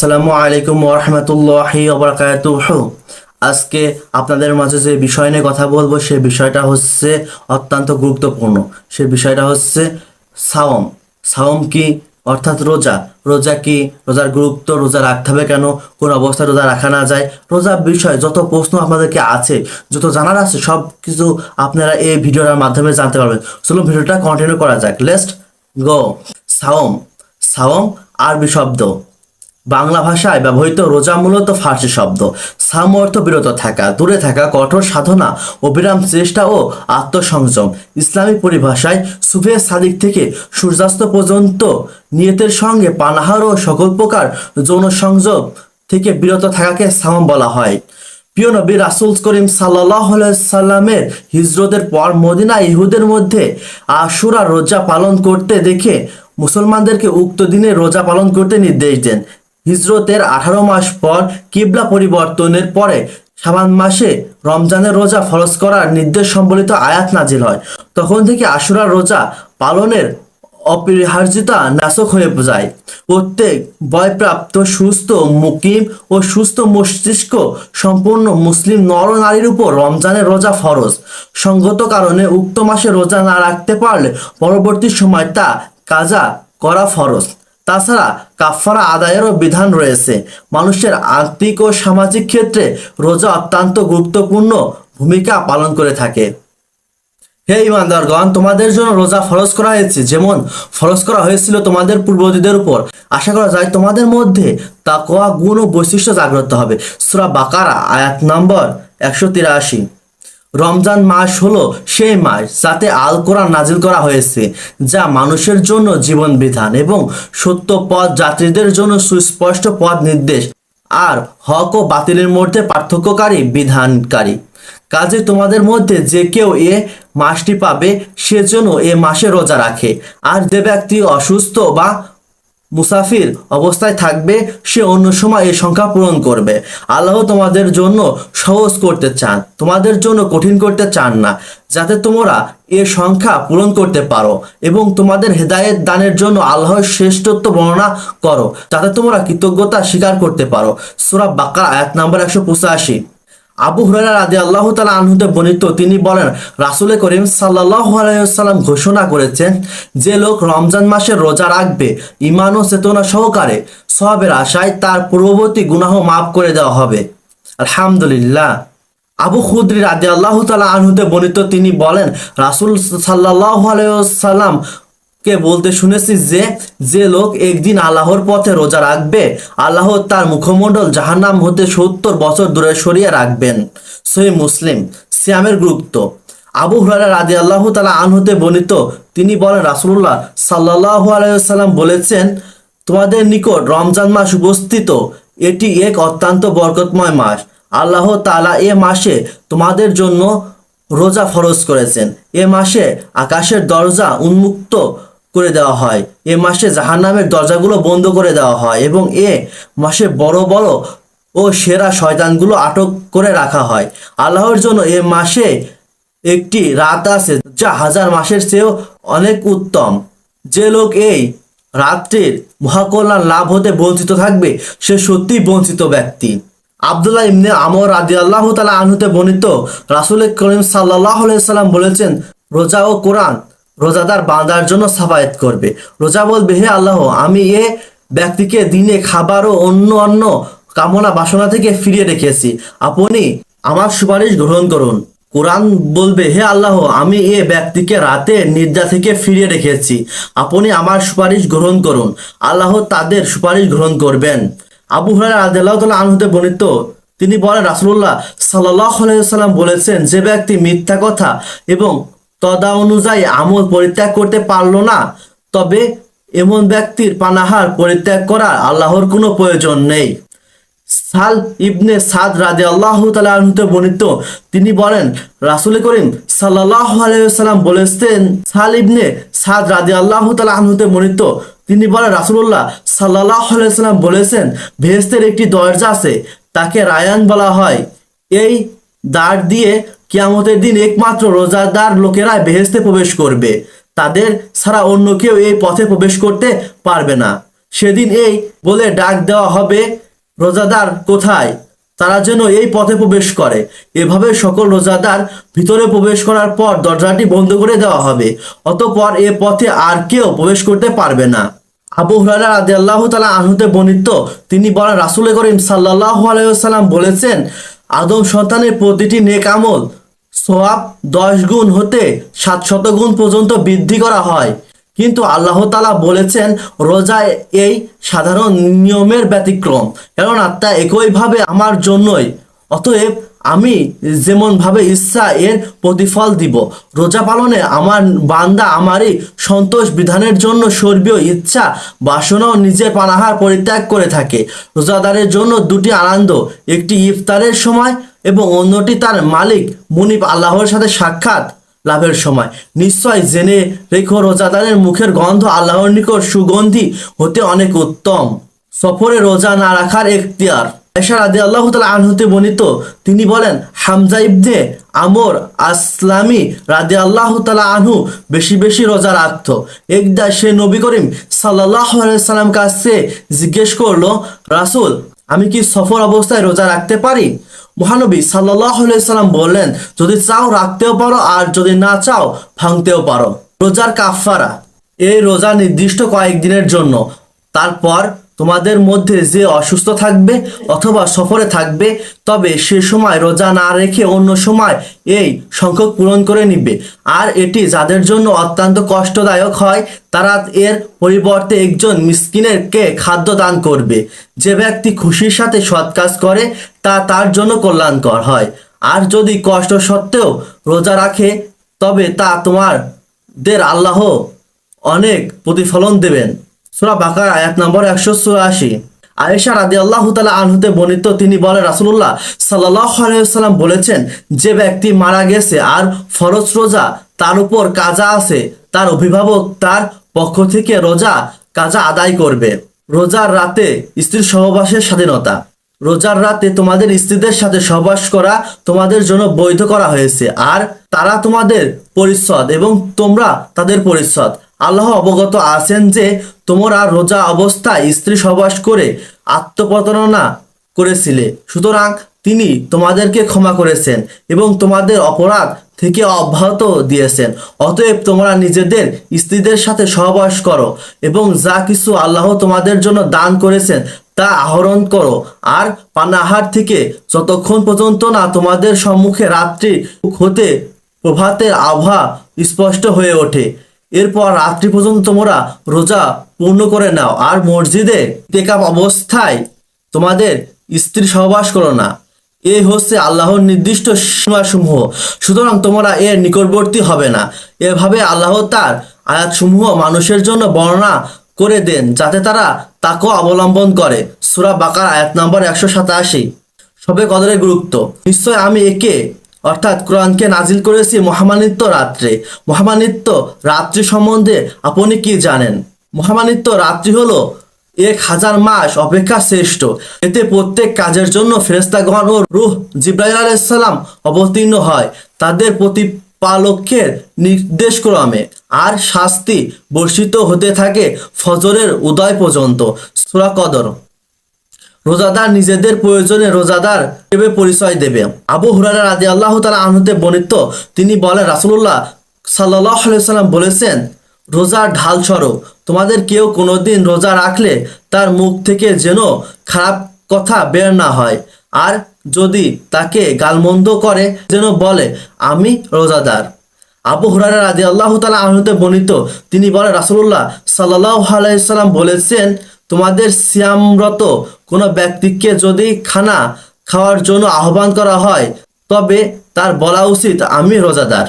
আসসালামু আলাইকুম ওরহামতুল্লাহি আজকে আপনাদের মাঝে যে বিষয় নিয়ে কথা বলব, সে বিষয়টা হচ্ছে অত্যন্ত গুরুত্বপূর্ণ। সে বিষয়টা হচ্ছে সাওম সাওম কি? অর্থাৎ রোজা। রোজা কি? রোজার গুরুত্ব রোজা রাখতে হবে কেন? কোন অবস্থায় রোজা রাখা না যায়? রোজার বিষয় যত প্রশ্ন আপনাদেরকে আছে, যত জানার আছে, সব কিছু আপনারা এই ভিডিওটার মাধ্যমে জানতে পারবেন। চলুন ভিডিওটা কন্টিনিউ করা যাক। লেস্ট গো সাওম সাওম আরবি শব্দ। বাংলা ভাষায় ব্যবহৃত রোজা মূলত ফার্সি শব্দ। সাম অর্থ বিরত থাকা, দূরে থাকা, কঠোর সাধনা অবিরাম চেষ্টা ও আত্মসংযম। ইসলামী পরিভাষায় সুফে সাদিক থেকে সূর্যাস্ত পর্যন্ত নিয়তের সঙ্গে পানাহার ও সকল প্রকার যৌন সংযোগ থেকে বিরত থাকাকে সাম বলা হয়। প্রিয় নবী রাসুল করিম সাল্লাহ সাল্লামের হিজরতের পর মদিনা ইহুদের মধ্যে আশুরা রোজা পালন করতে দেখে মুসলমানদেরকে উক্ত দিনে রোজা পালন করতে নির্দেশ দেন। হিজরতের আঠারো মাস পর কিবলা পরিবর্তনের পরে সাবান মাসে রমজানের রোজা ফরজ করার নির্দেশ সম্বলিত আয়াত নাজিল হয়। তখন থেকে আশুরা রোজা পালনের অপরিহার্যতা নাশক হয়ে যায়। প্রত্যেক বয়প্রাপ্ত সুস্থ মুকিম ও সুস্থ মস্তিষ্ক সম্পূর্ণ মুসলিম নর নারীর উপর রমজানের রোজা ফরজ। সঙ্গত কারণে উক্ত মাসে রোজা না রাখতে পারলে পরবর্তী সময় তা কাজা করা ফরজ। তাছাড়া কাফারা আদায়েরও বিধান রয়েছে। মানুষের আর্থিক ও সামাজিক ক্ষেত্রে রোজা অত্যন্ত গুরুত্বপূর্ণ ভূমিকা পালন করে থাকে। হে ইমানদারগণ, তোমাদের জন্য রোজা ফরজ করা হয়েছে, যেমন ফরজ করা হয়েছিল তোমাদের পূর্বজীদের উপর। আশা করা যায় তোমাদের মধ্যে তাকওয়া, গুণ ও বৈশিষ্ট্য জাগ্রত হবে। সূরা বাকারা, আয়াত নম্বর একশো তিরাশি। রমজান মাস হলো সেই মাস যাতে আল কোরআন নাজিল করা হয়েছে, যা মানুষের জন্য জীবন বিধান এবং সত্য পথ যাত্রীদের জন্য সুস্পষ্ট পথ নির্দেশ আর হক ও বাতিলের মধ্যে পার্থক্যকারী বিধানকারী। কাজে তোমাদের মধ্যে যে কেউ এ মাসটি পাবে সেজন্য এ মাসে রোজা রাখে। আর যে ব্যক্তি অসুস্থ বা মুসাফির অবস্থায় থাকবে, সে অন্য সময় এই সংখ্যা পূরণ করবে। আল্লাহ তোমাদের জন্য সহজ করতে চান, তোমাদের জন্য কঠিন করতে চান না, যাতে তোমরা এ সংখ্যা পূরণ করতে পারো এবং তোমাদের হেদায়েত দানের জন্য আল্লাহর শ্রেষ্ঠত্ব বর্ণনা করো, যাতে তোমরা কৃতজ্ঞতা স্বীকার করতে পারো। সূরা বাকার, আয়াত নাম্বার একশো পঁচাশি। আবু হুরারা রাদি আল্লাহ তালা আনহুতে বর্ণিত, তিনি বলেন, রাসুলে করিম সাল্লাহ আলাইসাল্লাম ঘোষণা করেছেন যে লোক রমজান মাসে রোজা রাখবে ইমান ও চেতনা সহকারে সবের আশায় তার পূর্ববর্তী গুনাহ মাফ করে দেওয়া হবে। আলহামদুলিল্লাহ। আবু খুদ্রি রাদি আল্লাহ তালা আনহুতে বর্ণিত, তিনি বলেন, রাসুল সাল্লাহ আলাইসাল্লাম কে বলতে শুনেছি যে যে লোক একদিন আল্লাহর পথে রোজা রাখবে, আল্লাহ তার মুখমণ্ডল জাহান্নাম হতে সত্তর বছর দূরে সরিয়ে রাখবেন। সহি মুসলিম, সিয়ামের গুরুত্ব। আবু হুরারা রাজি আল্লাহ তালা আনহতে বর্ণিত, তিনি বলেন রাসুল্লাহ সাল্লাহ আলাইসাল্লাম বলেছেন, তোমাদের নিকট রমজান মাস উপস্থিত, এটি এক অত্যন্ত বরকতময় মাস। আল্লাহ তালা এ মাসে তোমাদের জন্য রোজা ফরজ করেছেন। এ মাসে আকাশের দরজা উন্মুক্ত করে দেওয়া হয়। এ মাসে জাহান্নামের দরজাগুলো বন্ধ করে দেওয়া হয় এবং এ মাসে বড় বড় ও সেরা শয়তানগুলো আটক করে রাখা হয়। আল্লাহর জন্য এ মাসে একটি রাত আছে যা হাজার মাসের চেয়েও অনেক উত্তম। যে লোক এই রাত্রির মহাকল্যাণ লাভ হতে বঞ্চিত থাকবে, সে সত্যিই বঞ্চিত ব্যক্তি। আবদুল্লাহ ইবনে আমর আদি আল্লাহ তালা আনহুতে বর্ণিত রাসুল করিম সাল্লাহ সাল্লাম বলেছেন, রোজা ও কোরআন রোজাদার বান্দার জন্য সাফায়াত করবে। রোজা বলবে, হে আল্লাহ, আমি এ ব্যক্তিকে দিনে খাবার ও অন্য অন্য কামনা বাসনা থেকে ফিরিয়ে রেখেছি। আপনি আমার সুপারিশ গ্রহণ করুন। কোরআন বলবে, হে আল্লাহ, আমি এ ব্যক্তিকে রাতে নিদ্রা থেকে ফিরিয়ে রেখেছি। আপনি আমার সুপারিশ গ্রহণ করুন। আল্লাহ তাদের সুপারিশ গ্রহণ করবেন। আবু তাআলা আনহুতে বর্ণিত, তিনি বলেন রাসুল্লাহ আলাইহি সাল্লাম বলেছেন, যে ব্যক্তি মিথ্যা কথা এবং তদা অনুযায়ী আমল পরিত্যাগ করতে পারল না, তবে এমন ব্যক্তির পানাহার পরিত্যাগ করার আল্লাহর কোনো প্রয়োজন নেই। সাল ইবনে সাদ রাজে আল্লাহ তালতে বর্ণিত, তিনি বলেন, রাসুল করিম সাল্লাহ আলাইসাল্লাম বলেছেন, সাল ইবনে সাদ রাজে আল্লাহ তালতে বর্ণিত, তিনি বলেন রাসুল্লাহ সাল্লাহ আলাইসাল্লাম বলেছেন ভেস্তের একটি দরজা আছে, তাকে রায়ান বলা হয়। এই দ্বার দিয়ে কিয়ামতের দিন একমাত্র রোজাদার লোকেরা বেহেস্তে প্রবেশ করবে। তাদের ছাড়া অন্য কেউ এই পথে প্রবেশ করতে পারবে না। সেদিন এই বলে ডাক দেওয়া হবে, রোজাদার কোথায়? তারা যেন এই পথে প্রবেশ করে। এভাবে সকল রোজাদার ভিতরে প্রবেশ করার পর দরজাটি বন্ধ করে দেওয়া হবে। অতপর এ পথে আর কেউ প্রবেশ করতে পারবে না। আবু হুরায়রা রাদিয়াল্লাহু তালা আনহুতে বর্ণিত তিনি বলেন রাসূল করিম সাল্লাল্লাহু আলাইহি ওয়াসাল্লাম বলেছেন আদম সন্তানের প্রতিটি নেক আমল সোয়াব দশ গুণ হতে সাতশত গুণ পর্যন্ত বৃদ্ধি করা হয়। কিন্তু আল্লাহ তালা বলেছেন, রোজা এই সাধারণ নিয়মের ব্যতিক্রম। কেননা তা একইভাবে আমার জন্যই। অতএব আমি যেমন ভাবে ইচ্ছা এর প্রতিফল দিব, রোজা পালনে আমার বান্দা আমারই সন্তোষ বিধানের জন্য স্বর্গীয় ইচ্ছা, বাসনাও নিজের পানাহার পরিত্যাগ করে থাকে। রোজাদারের জন্য দুটি আনন্দ, একটি ইফতারের সময় এবং অন্যটি তার মালিক মুনিব আল্লাহর সাথে সাক্ষাৎ লাভের সময়। নিশ্চয় জেনে রেখো, রোজাদারের মুখের গন্ধ আল্লাহর নিকট সুগন্ধি হতে অনেক উত্তম। সফরে রোজা না রাখার এখতিয়ার। এশা রাদি আল্লাহ তালা আনহুতে বর্ণিত, তিনি বলেন, হামজা ইবনে আমর আসলামি রাদি আল্লাহ তালা আনহু বেশি বেশি রোজা রাখত। একদা সে নবী করিম সাল্লাহ সাল্লাম কাছে জিজ্ঞেস করল, রাসূল, আমি কি সফর অবস্থায় রোজা রাখতে পারি? মহানবী সাল্লাহ সাল্লাম বললেন, যদি চাও রাখতেও পারো, আর যদি না চাও ভাঙতেও পারো। রোজার কাফারা এই রোজা নির্দিষ্ট কয়েকদিনের জন্য। তারপর তোমাদের মধ্যে যে অসুস্থ থাকবে অথবা সফরে থাকবে, তবে সে সময় রোজা না রেখে অন্য সময় এই সংখ্যক পূরণ করে নিবে। আর এটি যাদের জন্য অত্যন্ত কষ্টদায়ক হয়, তারা এর পরিবর্তে একজন মিসকিনের কে খাদ্য দান করবে। যে ব্যক্তি খুশির সাথে সৎ কাজ করে, তা তার জন্য কল্যাণকর হয়। আর যদি কষ্ট সত্ত্বেও রোজা রাখে, তবে তা তোমার দের আল্লাহ অনেক প্রতিফলন দেবেন। সুরা বাকার, আয়াত নম্বর একশো চুরাশি। আয়েশা রাদি আল্লাহ তালা আনহুতে বর্ণিত তিনি বলেন রাসুল্লাহ সাল্লাহ আলাইসাল্লাম বলেছেন, যে ব্যক্তি মারা গেছে আর ফরজ রোজা তার উপর কাজা আছে, তার অভিভাবক তার পক্ষ থেকে রোজা, কাজা আদায় করবে। রোজার রাতে স্ত্রীর সহবাসের স্বাধীনতা। রোজার রাতে তোমাদের স্ত্রীদের সাথে সহবাস করা তোমাদের জন্য বৈধ করা হয়েছে। আর তারা তোমাদের পরিচ্ছদ এবং তোমরা তাদের পরিচ্ছদ। আল্লাহ অবগত আছেন যে তোমরা রোজা অবস্থায় স্ত্রী সহবাস করে আত্মপ্রতারণা করেছিলে। সুতরাং তিনি তোমাদেরকে ক্ষমা করেছেন এবং তোমাদের অপরাধ থেকে অব্যাহত দিয়েছেন। অতএব তোমরা নিজেদের স্ত্রীদের সাথে সহবাস করো এবং যা কিছু আল্লাহ তোমাদের জন্য দান করেছেন তা আহরণ করো। আর পানাহার থেকে যতক্ষণ পর্যন্ত না তোমাদের সম্মুখে রাত্রি হতে প্রভাতের আভা স্পষ্ট হয়ে ওঠে। এরপর রাত্রি পর্যন্ত তোমরা রোজা পূর্ণ করে নাও, আর মসজিদে টেকাপ অবস্থায় তোমাদের স্ত্রী সহবাস করো না। এ হচ্ছে আল্লাহর নির্দিষ্ট সীমাসমূহ। সুতরাং তোমরা এর নিকটবর্তী হবে না। এভাবে আল্লাহ তার আয়াতসমূহ মানুষের জন্য বর্ণনা করে দেন, যাতে তারা তাকেও অবলম্বন করে। সুরা বাকার, আয়াত নম্বর একশো সাতাশি। সবে কদরের গুরুত্ব। নিশ্চয় আমি একে অর্থাৎ কোরআনকে নাজিল করেছি মহামানিত্য রাত্রে। মহামানিত্য রাত্রি সম্বন্ধে আপনি কি জানেন? মহামানিত্য রাত্রি হলো এক হাজার মাস অপেক্ষা শ্রেষ্ঠ। এতে প্রত্যেক কাজের জন্য ফেরেস্তাগণ ও রুহ জিব্রাইল আলাইসাল্লাম অবতীর্ণ হয় তাদের প্রতিপালকের নির্দেশ ক্রমে আর শাস্তি বর্ষিত হতে থাকে ফজরের উদয় পর্যন্ত। সুরা কদর। রোজাদার নিজেদের প্রয়োজনে রোজাদার হিসেবে পরিচয় দেবে। আবু হুরারা রাজি আল্লাহ তালা আনহুতে বর্ণিত, তিনি বলেন রাসুল্লাহ সাল্লাহ সাল্লাম বলেছেন, রোজার ঢাল স্বরূপ তোমাদের কেউ কোনোদিন রোজা রাখলে তার মুখ থেকে যেন খারাপ কথা বের না হয়। আর যদি তাকে গালমন্দ করে, যেন বলে, আমি রোজাদার। আবু হুরারা রাজি আল্লাহ তালা আহমদে বর্ণিত, তিনি বলেন রাসুল্লাহ সাল্লাহ আলাইসাল্লাম বলেছেন তোমাদের সিয়ামরত কোনো ব্যক্তিকে যদি খানা খাওয়ার জন্য আহ্বান করা হয়, তবে তার বলা উচিত, আমি রোজাদার।